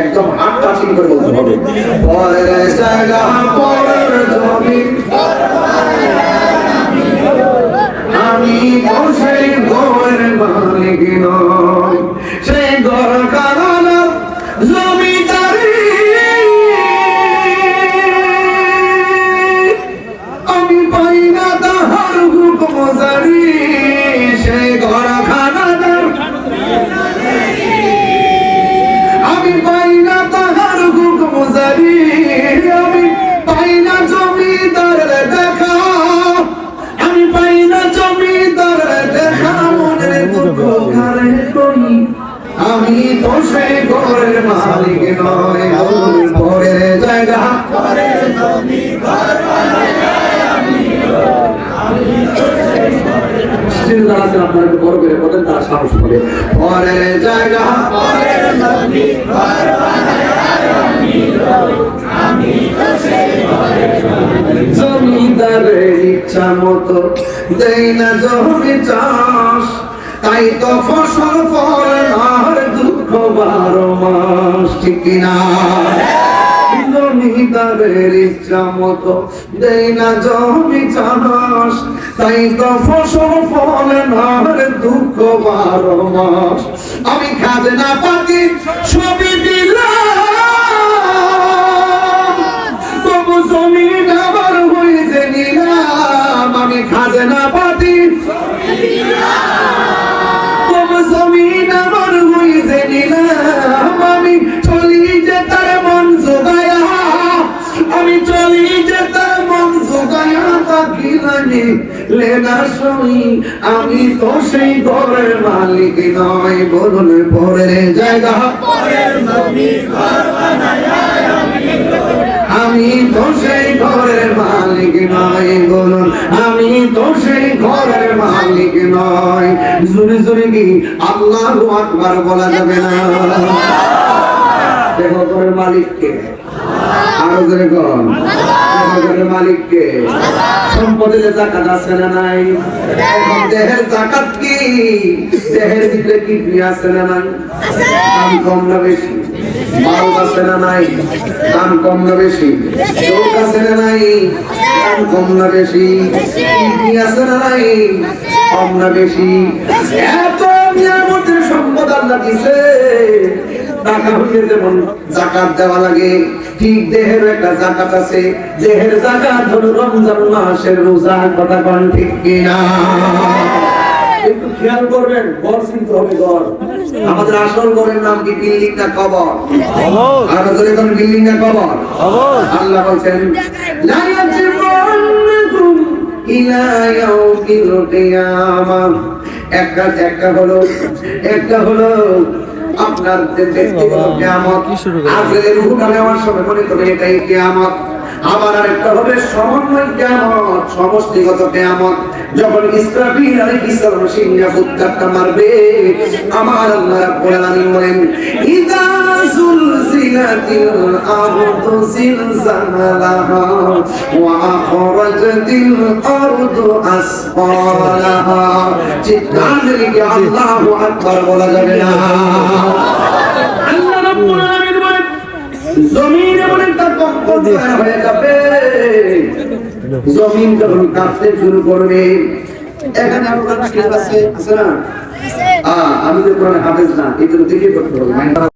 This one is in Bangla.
একদম হাত টাচিং করে বলতে হবে। সে ঘরের মালিক নয় পরের জায়গা। যারা আছেন আপনারা একটু বড় করে বলেন তারা সাহস করে। পরের জায়গা। জমিদারের ইচ্ছা মতো দেই না জমি চাষ তাই তো ফসল ফলে দুঃখ মাস ঠিক না জমিদারের ইচ্ছা মতো দেই না জমি চাষ। তাই তো ফসল ফলে আর দুঃখ বারো মাস আমি খাজনা পাতি সবই দিলাম। আমি খাজনা পাতি তবু লেনা সই আমি তো সেই ঘরের মালিক নয় বলুন পরের জায়গা। আমি। তো সেই ঘরের মালিক নয় বলুন আমি তো সেই ঘরের মালিক নয় জোরে জোরে কি আল্লাহ আকবার বলা যাবে না? দেখো। ঘরের মালিককে আরও কন ঘরের মালিককে সম্পদের জাকাত আছে না নাই? এখন দেহের জাকাত কি? দেহের ভিতরে কিডনি আছে না নাই? দাম কম না বেশি? মাল আছে না নাই? দাম কম না বেশি? চোখ আছে না নাই? দাম কম না বেশি? কিডনি আছে না নাই? কম না বেশি? এত নিয়ামতের সম্পদ আল্লাহ দিছে। টাকা হইলে যেমন জাকাত দেওয়া লাগে ঠিক দেহের একটা জাকাত আছে। দেহের জাকাত হলো রমজান মাসের রোজা কথা কন ঠিক কিনা? একটু খেয়াল করবেন ঘর চিনতে হবে ঘর। আমাদের আসল ঘরের নাম কি বিল্ডিং না কবর? আর জোরে কোন বিল্ডিং না কবর? আল্লাহ বলছেন লা ইয়াজিবুন্নাকুম ইলা ইয়াউমিল কিয়ামাহ একটা একটা হলো একটা হলো আপনার যে ব্যক্তিগত কিয়ামত আজকের রূপটা নেওয়ার সময় মনে করি এটাই কিয়ামত। আবার আরেকটা হবে সমন্বয় কিয়ামত সমষ্টিগত কিয়ামত। যখন ইসরাফিল আলাইহিস সালাম সিংহে ফুৎকারটা মারবে আমার আল্লাহ রাব্বুল বলেন ইদা الأرض زلزالها وأخرجت الأرض أثقالها চিৎকার দিকে আল্লাহু আকবার বলা যাবে না আল্লাহ রাব্বুল আলামিন বলেন জমিন এমন একটা কম্পন হয়ে যাবে জমিন যখন কাঁপতে শুরু করবে এখানে আপনার আছে আছে না আ, আমি তো কোরআন হাফেজ না এই জন্য দেখে করতে হবে